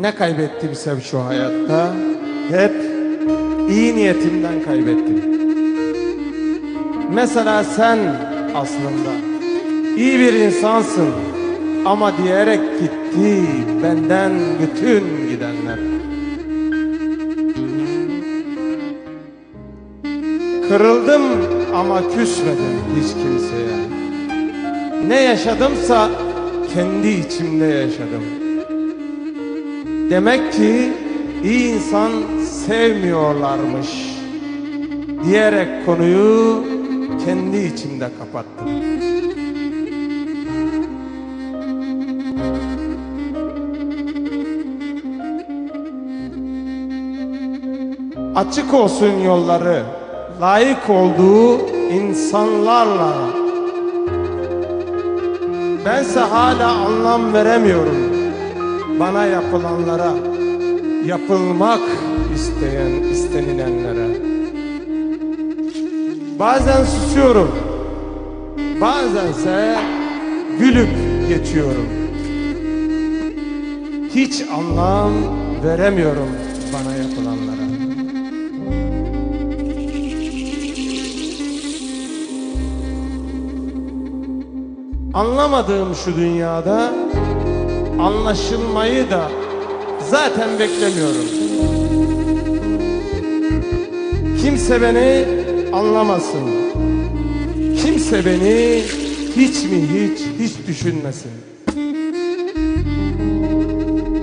Ne kaybettimsem şu hayatta hep iyi niyetimden kaybettim. Mesela sen aslında iyi bir insansın ama diyerek gitti benden bütün gidenler. Kırıldım ama küsmedim hiç kimseye. Ne yaşadımsa kendi içimde yaşadım. Demek ki iyi insan sevmiyorlarmış diyerek konuyu kendi içimde kapattım. Açık olsun yolları layık olduğu insanlarla Bense hala anlam veremiyorum bana yapılanlara, yapılmak isteyen, istenilenlere. Bazen susuyorum, bazense gülüp geçiyorum. Hiç anlam veremiyorum bana yapılanlara. Anlamadığım şu dünyada anlaşılmayı da zaten beklemiyorum. Kimse beni anlamasın. Kimse beni hiç mi hiç hiç düşünmesin.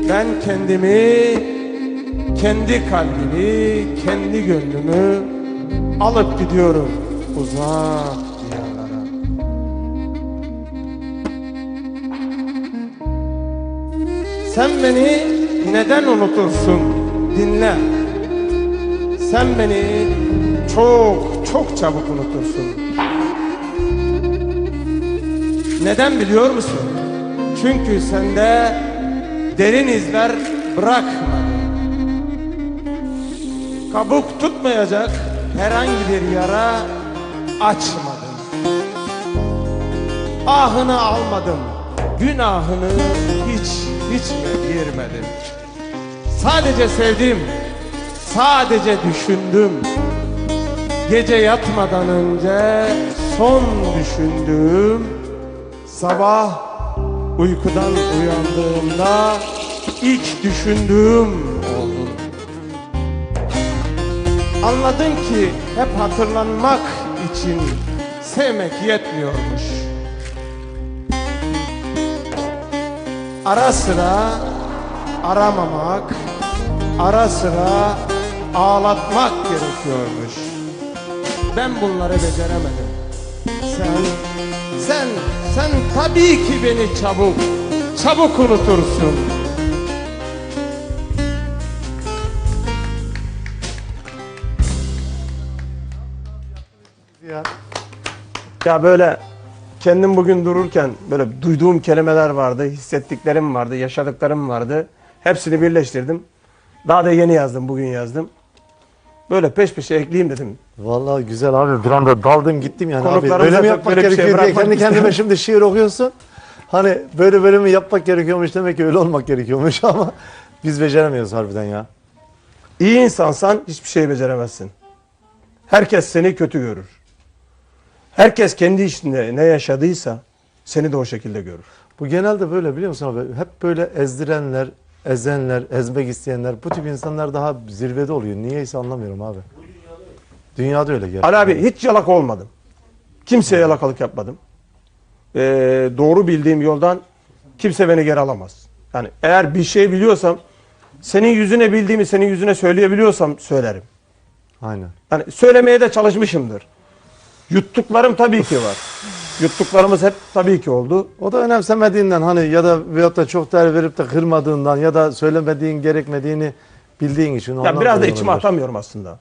Ben kendimi, kendi kalbimi, kendi gönlümü alıp gidiyorum uzak Sen beni neden unutursun? Dinle. Sen beni çok çok çabuk unutursun. Neden biliyor musun? Çünkü sende derin izler bırakmadın. Kabuk tutmayacak herhangi bir yara açmadın. Ahını almadım, günahını hiç hiç mi girmedim. Sadece sevdim, sadece düşündüm. Gece yatmadan önce son düşündüğüm sabah uykudan uyandığımda ilk düşündüğüm oldu. Anladın ki hep hatırlanmak için sevmek yetmiyormuş. Ara sıra aramamak, ara sıra ağlatmak gerekiyormuş. Ben bunları beceremedim. Sen, sen, sen tabii ki beni çabuk, çabuk unutursun. Ya. Ya böyle kendim bugün dururken böyle duyduğum kelimeler vardı, hissettiklerim vardı, yaşadıklarım vardı. Hepsini birleştirdim. Daha da yeni yazdım, bugün yazdım. Böyle peş peşe ekleyeyim dedim. Vallahi güzel abi bir anda daldım gittim yani abi. Böyle mi yapmak böyle şey gerekiyor diye bırakmak kendi kendime şimdi şiir okuyorsun. Hani böyle böyle mi yapmak gerekiyormuş demek ki öyle olmak gerekiyormuş ama biz beceremiyoruz harbiden ya. İyi insansan hiçbir şey beceremezsin. Herkes seni kötü görür. Herkes kendi içinde ne yaşadıysa seni de o şekilde görür. Bu genelde böyle biliyor musun abi? Hep böyle ezdirenler, ezenler, ezmek isteyenler bu tip insanlar daha zirvede oluyor. Niyeyse anlamıyorum abi. Dünyada öyle gerçekten. Ali abi hiç yalak olmadım. Kimseye yalakalık yapmadım. Ee, doğru bildiğim yoldan kimse beni geri alamaz. Yani eğer bir şey biliyorsam senin yüzüne bildiğimi senin yüzüne söyleyebiliyorsam söylerim. Aynen. Yani söylemeye de çalışmışımdır. Yuttuklarım tabii ki var. Yuttuklarımız hep tabii ki oldu. O da önemsemediğinden hani ya da veyahut da çok değer verip de kırmadığından ya da söylemediğin gerekmediğini bildiğin için. Ya biraz da içime atamıyorum aslında.